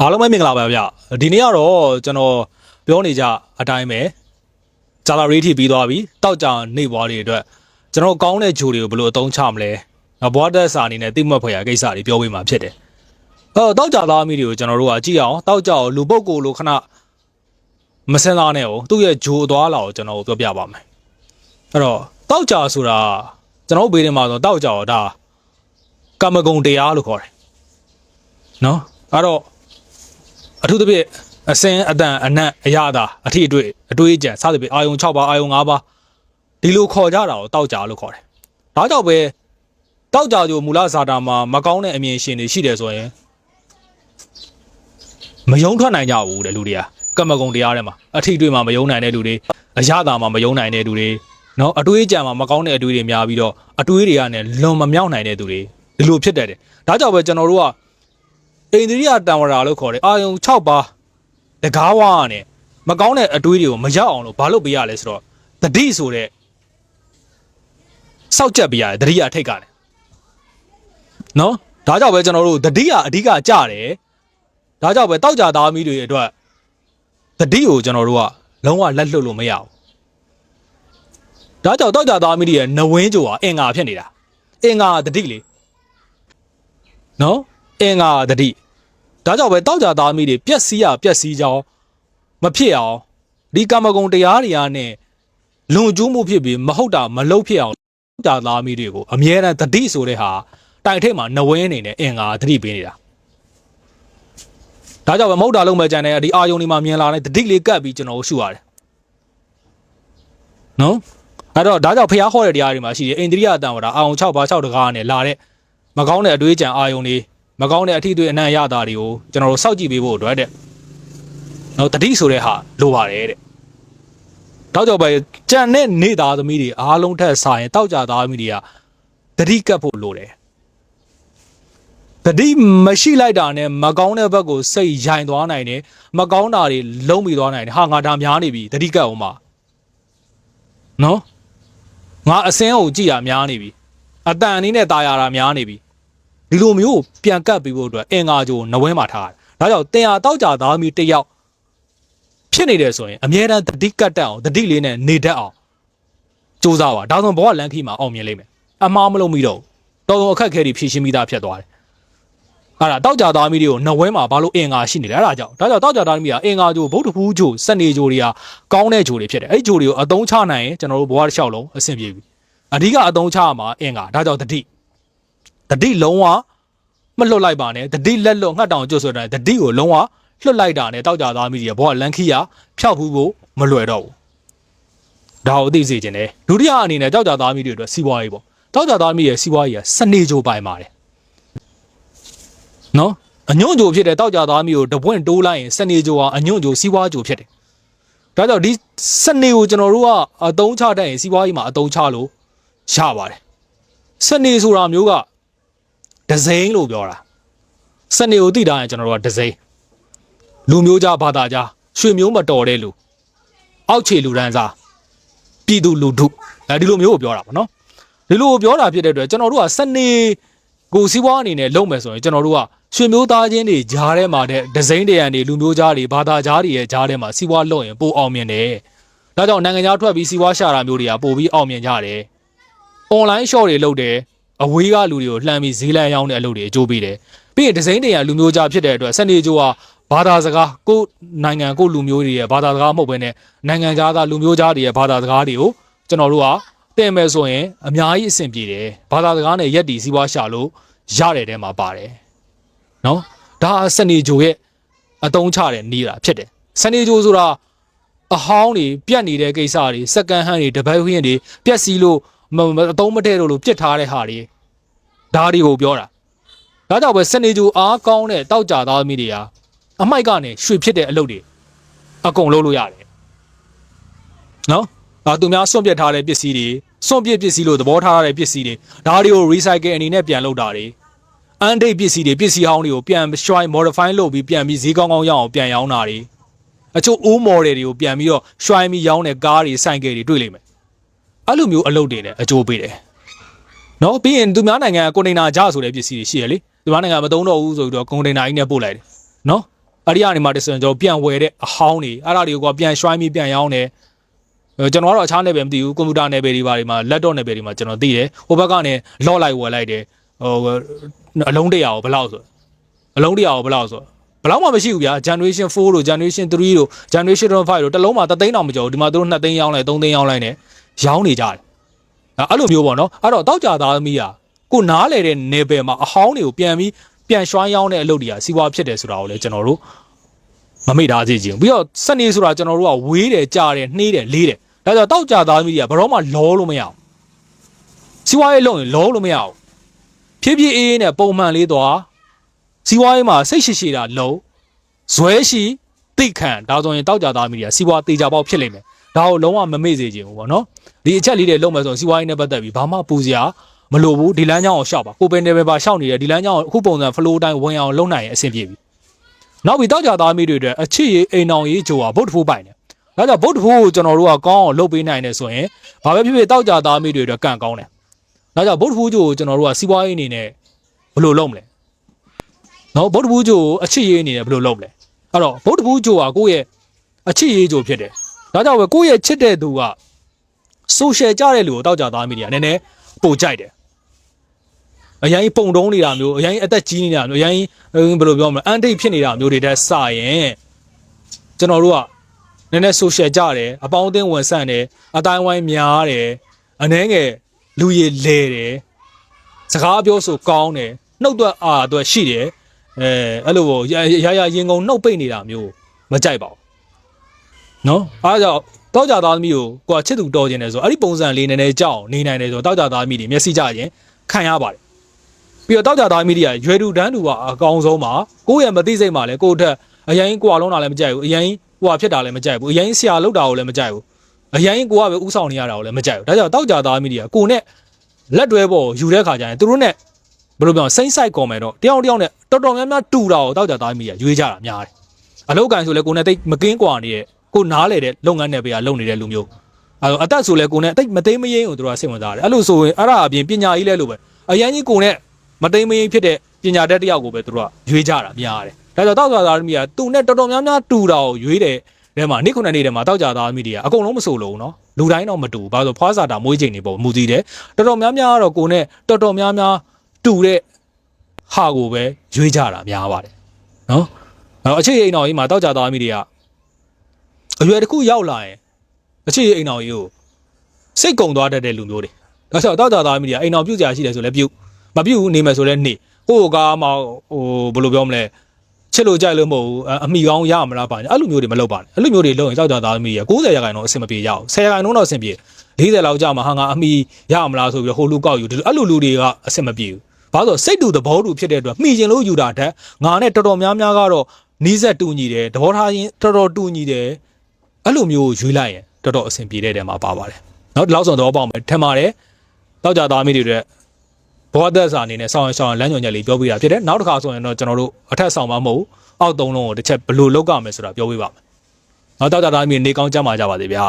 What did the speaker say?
အားလုံးပဲမင်္ဂလာပါဗျဒီနေ့ကတော့ကျွန်တော်ပြောနေကြအတိုင်းပဲဂျာလာရေးထိပြီးသွားပြီတောက်ကြနေဘွားတွေအတွက်ကျွန်တော်ကောင်းတဲ့ဂျိုတွေကိုဘယ်လိုအသုံးချမလဲဘွားတက်စာအနေနဲ့တိမှတ်ဖွယ်ရာကိစ္စတွေပြောပေးမှာဖြစ်တယ်အော်တောက်ကြသားမိတွေကိုကျွန်တော်တို့ကကြည့်အောင်တောက်ကြအောင်လူပုတ်ကိုလိုခဏမစင်စားနဲ့哦သူ့ရဲ့ဂျိုအသွားလာကိုကျွန်တော်ပြောပြပါမယ်အဲ့တော့တောက်ကြဆိုတာကျွန်တော်ဘေးထဲမှာဆိုတောက်ကြတော့ဒါကမ္မဂုံတရားလို့ခေါ်တယ်နော်အဲ့တော့ အထူးသဖြင့်အစင်းအတန်အနက်အရသာအထီအတွေ့အတွေးအကြံစသဖြင့်အာယုံ6ပါအာယုံ5ပါဒီလိုခေါ်ကြတာကိုတောက်ကြလို့ခေါ်တယ်။ဒါကြောင့်ပဲတောက်ကြကြိုမူလဇာတာမှာမကောင်းတဲ့အမြင်ရှင်တွေရှိတယ်ဆိုရင်မယုံထွက်နိုင်ကြဘူးတဲ့လူတွေကကမ္မကုံတရားထဲမှာအထီအတွေ့မှာမယုံနိုင်တဲ့လူတွေအရသာမှာမယုံနိုင်တဲ့လူတွေနော်အတွေးအကြံမှာမကောင်းတဲ့အတွေးတွေများပြီးတော့အတွေးတွေကလည်းလွန်မမြောက်နိုင်တဲ့သူတွေဒီလိုဖြစ်တတ်တယ်။ဒါကြောင့်ပဲကျွန်တော်တို့က အိန္ဒိယတံဝရာလို့ခေါ်တယ်အာယုံ6ပါးတကားဝါနဲ့မကောင်းတဲ့အတွေးတွေကိုမရောက်အောင်လို့ဘာလုပ်ပေးရလဲဆိုတော့တတိဆိုတဲ့စောက်ချက်ပေးရတယ်တတိယအထိတ်ကလည်းနော်ဒါကြောင့်ပဲကျွန်တော်တို့တတိယအဓိကကြတယ်ဒါကြောင့်ပဲတောက်ကြသားမီးတွေအတွက်တတိကိုကျွန်တော်တို့ကလုံးဝလက်လွတ်လို့မရဘူးဒါကြောင့်တောက်ကြသားမီးတွေရဲ့နဝင်းကြိုကအင်္ဂါဖြစ်နေတာအင်္ဂါတတိလေနော်အင်္ဂါတတိ ဒါကြောင့်ပဲတောက်ကြသားမိတွေပျက်စီးရပျက်စီးကြောင်းမဖြစ်အောင်ဒီကာမဂုဏ်တရားတွေအားနဲ့လွန်ကျူးမှုဖြစ်ပြီးမဟုတ်တာမလုပ်ဖြစ်အောင်တောက်ကြသားမိတွေကိုအမြဲတမ်းတတိဆိုတဲ့ဟာတိုင်ထိတ်မှာနဝင်းအနေနဲ့အင်္ဂါတတိပေးနေတာဒါကြောင့်ပဲမဟုတ်တာလုံးမဲ့ကြံတဲ့ဒီအာယုန်ဒီမှာမြင်လာတဲ့တတိလေးကပ်ပြီးကျွန်တော်ရှုရတယ်နော်အဲ့တော့ဒါကြောင့်ဖျားဟောတဲ့တရားတွေမှာရှိတယ်အိန္ဒိယအတန်ဝတာအာယုံ6ပါး6တကားနဲ့လာတဲ့မကောင်းတဲ့အတွေးကြံအာယုံတွေ မကောင်းတဲ့အထီးအတွေ့အနံ့ရတာတွေကိုကျွန်တော်တို့စောင့်ကြည့်ပေးဖို့အတွက်တဲ့နော်တတိဆိုတဲ့ဟာလိုပါတယ်တဲ့တောက်ကြောက်ပဲကြံတဲ့နေသားသမီးတွေအားလုံးထက်ဆိုင်တောက်ကြသားသမီးတွေကတတိကပ်ဖို့လိုတယ်တတိမရှိလိုက်တာနဲ့မကောင်းတဲ့ဘက်ကိုစိတ်ရိုင်သွားနိုင်တယ်မကောင်းတာတွေလုံးပြီးသွားနိုင်တယ်ဟာငါဒါများနေပြီတတိကပ်အောင်ပါနော်ငါအစင်းကိုကြည်ရများနေပြီအတန်အနေနဲ့ตายရတာများနေပြီ ဒီလိုမျိုးပြန်ကပ်ပြီးဖို့အတွက်အင်္ဂါကြိုနဝဲမှာထားတယ်ဒါကြောင့်တင်ဟာတောက်ကြသားမီတယောက်ဖြစ်နေတယ်ဆိုရင်အမြဲတမ်းတတိကတ်တက်အောင်တတိလေးနဲ့နေတတ်အောင်စူးစမ်းပါဒါဆိုဘဝလန်ခီမှာအောင်မြင်လိမ့်မယ်အမားမလုပ်မိတော့တော်တော်အခက်ခဲတွေဖြည့်ရှင်းပြီးသားဖြစ်သွားတယ်အဲ့ဒါတောက်ကြသားမီတွေကိုနဝဲမှာဘာလို့အင်္ဂါရှိနေလဲအဲ့ဒါကြောင့်ဒါကြောင့်တောက်ကြသားမီကအင်္ဂါကြိုဗုဒ္ဓဖူးကြိုစက်နေကြိုတွေကကောင်းတဲ့ကြိုတွေဖြစ်တယ်အဲ့ဒီကြိုတွေကိုအသုံးချနိုင်ရင်ကျွန်တော်တို့ဘဝတစ်လျှောက်လုံးအဆင်ပြေပြီအဓိကအသုံးချရမှာအင်္ဂါဒါကြောင့်တတိ တတိလုံးဝမလွတ်လိုက်ပါနဲ့တတိလက်လွတ်ငှက်တောင်ကျွတ်ဆိုတဲ့တတိကိုလုံးဝလွတ်လိုက်တာနဲ့တောက်ကြသားမိကြီးရဲ့ဘဝလန်ခီယာဖျောက်ဖူးဖို့မလွယ်တော့ဘူးဒါကိုသိစေချင်တယ်ဒုတိယအနေနဲ့တောက်ကြသားမိတွေအတွက်စီးပွားရေးပေါ့တောက်ကြသားမိရဲ့စီးပွားရေးကစနေကြိုပိုင်ပါတယ်နော်အညွန့်ကြိုဖြစ်တဲ့တောက်ကြသားမိကိုတပွင့်တိုးလိုက်ရင်စနေကြိုဟာအညွန့်ကြိုစီးပွားကြိုဖြစ်တယ်ဒါကြောင့်ဒီစနေကိုကျွန်တော်တို့ကအတုံးချတတ်ရင်စီးပွားရေးမှာအတုံးချလို့ရပါတယ်စနေဆိုတာမျိုးက ဒဇိန်လို့ပြောတာစနေကိုသိတာရင်ကျွန်တော်တို့ကဒဇိန်လူမျိုးကြားဘာသာကြားရွှေမျိုးမတော်တဲ့လူအောက်ခြေလူရန်စားပြည်သူလူထုအဲဒီလိုမျိုးကိုပြောတာပေါ့နော်ဒီလိုကိုပြောတာဖြစ်တဲ့အတွက်ကျွန်တော်တို့ကစနေကိုစီးပွားအနေနဲ့လုပ်မယ်ဆိုရင်ကျွန်တော်တို့ကရွှေမျိုးသားချင်းတွေကြားထဲမှာတဲ့ဒဇိန်တရံတွေလူမျိုးကြားတွေဘာသာကြားတွေရဲ့ကြားထဲမှာစီးပွားလုပ်ရင်ပိုအောင်မြင်တယ်ဒါကြောင့်နိုင်ငံခြားထွက်ပြီးစီးပွားရှာတာမျိုးတွေကပိုပြီးအောင်မြင်ကြတယ် online shop တွေလုပ်တယ် အဝေးကလူတွေကိုလှမ်းပြီးဈေးလမ်းရောင်းတဲ့အလုပ်တွေအကျိုးပေးတယ်ပြီးရင်ဒီဇိုင်းတွေကလူမျိုးကြားဖြစ်တဲ့အတွက်စနေကျိုးကဘာသာစကားကိုယ်နိုင်ငံကိုယ်လူမျိုးတွေရဲ့ဘာသာစကားမဟုတ်ဘဲနဲ့နိုင်ငံခြားသားလူမျိုးကြားတွေရဲ့ဘာသာစကားတွေကိုကျွန်တော်တို့ကတင်မယ်ဆိုရင်အများကြီးအဆင်ပြေတယ်ဘာသာစကားနဲ့ရက်တီစီးပွားရှာလို့ရတဲ့တဲမှာပါတယ်နော်ဒါစနေဂျိုရဲ့အတုံးချတဲ့နေတာဖြစ်တယ်စနေဂျိုဆိုတာအဟောင်းတွေပြတ်နေတဲ့ကိစ္စတွေစက္ကန့်ဟန်းတွေတပတ်ဝင်းတွေပြက်စီးလို့မမ အတုံးမတဲ့လို့လို့ပြစ်ထားတဲ့ဟာတွေဒါတွေကိုပြောတာဒါကြောင့်ပဲစနေဂျိုအားကောင်းတဲ့တောက်ကြသားသမီးတွေဟာအမိုက်ကနေရွှေဖြစ်တဲ့အလုပ်တွေအကုန်လုပ်လို့ရတယ်နော်ဒါသူများစွန့်ပစ်ထားတဲ့ပစ္စည်းတွေစွန့်ပစ်ပစ္စည်းလို့သဘောထားရတဲ့ပစ္စည်းတွေဒါတွေကို recycle အနေနဲ့ပြန်လုပ်တာတွေအန်ဒိတ်ပစ္စည်းတွေပစ္စည်းဟောင်းတွေကိုပြန် shry modify လုပ်ပြီးပြန်ပြီးဈေးကောင်းကောင်းရအောင်ပြန်ရောင်းတာတွေအချို့ old model တွေကိုပြန်ပြီးတော့ shry ပြီးရောင်းတဲ့ကားတွေဆိုင်ကယ်တွေတွေ့လိမ့်မယ် အဲ့လိုမျိုးအလုပ်တွေလည်းအကျိုးပေးတယ်နော်ပြီးရင်သူများနိုင်ငံကကွန်တိန်နာကြဆိုတဲ့ပစ္စည်းတွေရှိရလေသူများနိုင်ငံမသုံးတော့ဘူးဆိုပြီးတော့ကွန်တိန်နာကြီးနဲ့ပို့လိုက်တယ်နော်အဲ့ဒီကနေမှတစံကျွန်တော်ပြန်ဝယ်တဲ့အဟောင်းတွေအဲ့ဒါတွေကိုကပြန်ရွှိုင်းပြီးပြန်ရောင်းတယ်အဲကျွန်တော်ကတော့အခြားနယ်ပယ်မသိဘူးကွန်ပျူတာနယ်ပယ်တွေဘာတွေမှာ laptop နယ်ပယ်တွေမှာကျွန်တော်သိတယ်ဟိုဘက်ကနေလော့လိုက်ဝယ်လိုက်တယ်ဟိုအလုံးတရာကိုဘယ်လောက်ဆိုအလုံးတရာကိုဘယ်လောက်ဆိုဘယ်လောက်မှမရှိဘူးဗျာ generation 4တို့ generation 3တို့ generation 5တို့တစ်လုံးမှာ3သိန်းတောင်မကျော်ဘူးဒီမှာသူတို့2သိန်းရောင်းလိုက်3သိန်းရောင်းလိုက်နဲ့ ရောင်းနေကြတယ်အဲ့လိုမျိုးပေါ့နော်အဲ့တော့တောက်ကြသားသမီးอ่ะကိုနားလေတဲ့နယ်ပယ်မှာအဟောင်းတွေကိုပြန်ပြီးပြန်ရွှိုင်းရောင်းတဲ့အလုပ်တွေကစီးပွားဖြစ်တယ်ဆိုတာကိုလည်းကျွန်တော်တို့မမေ့ထားစေချင်ဘူးပြီးတော့စနေဆိုတာကျွန်တော်တို့ကဝေးတယ်ကြားတယ်နှေးတယ်လေးတယ်ဒါကြောင့်တောက်ကြသားသမီးတွေကဘယ်တော့မှလောလို့မရအောင်စီးပွားရေးလုပ်ရင်လောလို့မရအောင်ဖြည်းဖြည်းအေးအေးနဲ့ပုံမှန်လေးသွားစီးပွားရေးမှာစိတ်ရှိရှိတာလုံးဇွဲရှိသိခံဒါဆိုရင်တောက်ကြသားသမီးတွေကစီးပွားတေချာပေါက်ဖြစ်လိမ့်မယ် ဒါကိုလုံးဝမမေ့စေချင်ဘူးပေါ့နော်ဒီအချက်လေးတွေလုံးမယ်ဆိုရင်စီးပွားရေးနဲ့ပတ်သက်ပြီးဘာမှပူစရာမလိုဘူးဒီလမ်းကြောင်းကိုရှောက်ပါကိုပင်တယ်ပဲပါရှောက်နေတယ်ဒီလမ်းကြောင်းကိုအခုပုံစံ flow တိုင်းဝင်အောင်လုပ်နိုင်ရင်အဆင်ပြေပြီနောက်ပြီးတောက်ကြသားသမီးတွေအတွက်အချစ်ရေးအိမ်အောင်ရေးဂျိုဟာဗုဒ္ဓဖူးပိုင်တယ်ဒါကြောင့်ဗုဒ္ဓဖူးကိုကျွန်တော်တို့ကကောင်းအောင်လုပ်ပေးနိုင်တယ်ဆိုရင်ဘာပဲဖြစ်ဖြစ်တောက်ကြသားသမီးတွေအတွက်ကံကောင်းတယ်ဒါကြောင့်ဗုဒ္ဓဖူးဂျိုကိုကျွန်တော်တို့ကစီးပွားရေးအနေနဲ့ဘယ်လိုလုပ်မလဲနော်ဗုဒ္ဓဖူးဂျိုကိုအချစ်ရေးအနေနဲ့ဘယ်လိုလုပ်မလဲအဲ့တော့ဗုဒ္ဓဖူးဂျိုဟာကိုယ့်ရဲ့အချစ်ရေးဂျိုဖြစ်တယ် ဒါကြောင့်ပဲကိုယ့်ရဲ့ချစ်တဲ့သူက social ကြတဲ့လူကိုတောက်ကြသားမိတွေကနည်းနည်းပိုကြိုက်တယ်အရင်ပုံတုံးနေတာမျိုးအရင်အသက်ကြီးနေတာမျိုးအရင်ဘယ်လိုပြောမလဲအန်တိတ်ဖြစ်နေတာမျိုးတွေတက်စရင်ကျွန်တော်တို့ကနည်းနည်း social ကြတယ်အပေါင်းအသင်းဝင်ဆန့်တယ်အတိုင်းဝိုင်းများတယ်အနှဲငယ်လူရည်လဲတယ်စကားပြောဆိုကောင်းတယ်နှုတ်သွက်အားအတွက်ရှိတယ်အဲအဲ့လိုရရရရင်ကုန်နှုတ်ပိတ်နေတာမျိုးမကြိုက်ပါဘူး နော်အားကြောင့်တောက်ကြသားသမီးကိုကိုကချစ်သူတော်ခြင်းတယ်ဆိုအဲ့ဒီပုံစံလေးနည်းနည်းကြောက်နေနိုင်တယ်ဆိုတောက်ကြသားသမီးတွေမျက်စိကြရင်ခံရပါတယ်ပြီးတော့တောက်ကြသားသမီးတွေကရွယ်တူတန်းတူကအကောင်းဆုံးပါကိုယ့်ရဲ့မသိစိတ်မှလည်းကိုယ့်အထက်အရင်ကိုယ်အလုံးတာလည်းမကြိုက်ဘူးအရင်ကိုယ်ဖြစ်တာလည်းမကြိုက်ဘူးအရင်ဆရာလောက်တာကိုလည်းမကြိုက်ဘူးအရင်ကိုကပဲဥဆောင်နေရတာကိုလည်းမကြိုက်ဘူးဒါကြောင့်တောက်ကြသားသမီးတွေကကိုနဲ့လက်တွဲပေါ်ယူတဲ့ခါကျရင်သူတို့နဲ့ဘယ်လိုပြောစိမ့်ဆိုင်ကော်မယ်တော့တယောက်တယောက်နဲ့တော်တော်များများတူတာကိုတောက်ကြသားသမီးတွေကရွေးကြတာများတယ်အလောက်ကန်ဆိုလဲကိုနဲ့တိတ်မကင်းကွာနေတဲ့ ကိုနားလေတဲ့လုပ်ငန်းတွေပဲလုပ်နေတဲ့လူမျိုးအဲအသက်ဆိုလဲကိုနဲ့တိတ်မသိမရင်းကိုသူတို့ကစိတ်ဝင်စားတယ်အဲ့လိုဆိုရင်အဲ့ဒါအပြင်ပညာကြီးလဲလို့ပဲအရင်ကြီးကိုနဲ့မသိမရင်းဖြစ်တဲ့ပညာတတ်တယောက်ကိုပဲသူတို့ကရွေးကြတာများတယ်ဒါကြောင့်တောက်ကြသားသမီးကသူနဲ့တော်တော်များများတူတာကိုရွေးတယ်ထဲမှာနေ့ခုနှစ်နေ့ထဲမှာတောက်ကြသားသမီးတွေကအကုန်လုံးမဆိုလို့နော်လူတိုင်းတော့မတူဘူးဘာလို့ဖွားစာတာမွေးချိန်နေပေါ့မူတည်တယ်တော်တော်များများကတော့ကိုနဲ့တော်တော်များများတူတဲ့ဟာကိုပဲရွေးကြတာများပါတယ်နော်အဲ့တော့အခြေအိမ်တော်ကြီးမှာတောက်ကြသားသမီးတွေက အရွယ်တစ်ခုရောက်လာရင်အခြေအိမ်တော်ကြီးကိုစိတ်ကုံသွားတတ်တဲ့လူမျိုးတွေဒါဆိုတောက်ကြသားသမီးတွေကအိမ်တော်ပြုတ်ကြရှိတယ်ဆိုလဲပြုတ်မပြုတ်ဘူးနေမယ်ဆိုလဲနေကိုယ့်ကားမှာဟိုဘယ်လိုပြောမလဲချစ်လို့ကြိုက်လို့မဟုတ်ဘူးအမိကောင်းရမလားပါအဲ့လိုမျိုးတွေမလုပ်ပါနဲ့အဲ့လိုမျိုးတွေလုပ်ရင်ကြောက်ကြသားသမီးတွေက90ရာခိုင်နှုန်းအဆင်မပြေရအောင်10ရာခိုင်နှုန်းတော့အဆင်ပြေ40လောက်ကြာမှဟာငါအမိရမလားဆိုပြီးဟိုလူကောက်ယူအဲ့လိုလူတွေကအဆင်မပြေဘူးဘာလို့စိတ်တူသဘောတူဖြစ်တဲ့အတွက်မှီကျင်လို့ယူတာတက်ငါနဲ့တော်တော်များများကတော့နီးစက်တူညီတယ်သဘောထားချင်းတော်တော်တူညီတယ် အဲ့လိုမျိုးရွေးလိုက်ရင်တော်တော်အဆင်ပြေတဲ့တဲမှာပါပါတယ်နော်ဒီလောက်ဆိုတော့ပေါ့မယ်ထင်ပါတယ်တောက်ကြသားမိတွေတွေဘောသက်စာအနေနဲ့ဆောင်းရှောင်းလမ်းညွှန်ချက်လေးပြောပြတာဖြစ်တယ်နောက်တစ်ခါဆိုရင်တော့ကျွန်တော်တို့အထက်ဆောင်မှာမဟုတ်အောက်သုံးလုံးကိုတစ်ချက်ဘယ်လိုလောက်ကမယ်ဆိုတာပြောပြပါမယ်နောက်တောက်ကြသားမိနေကောင်းကြမှာကြပါသေးဗျာ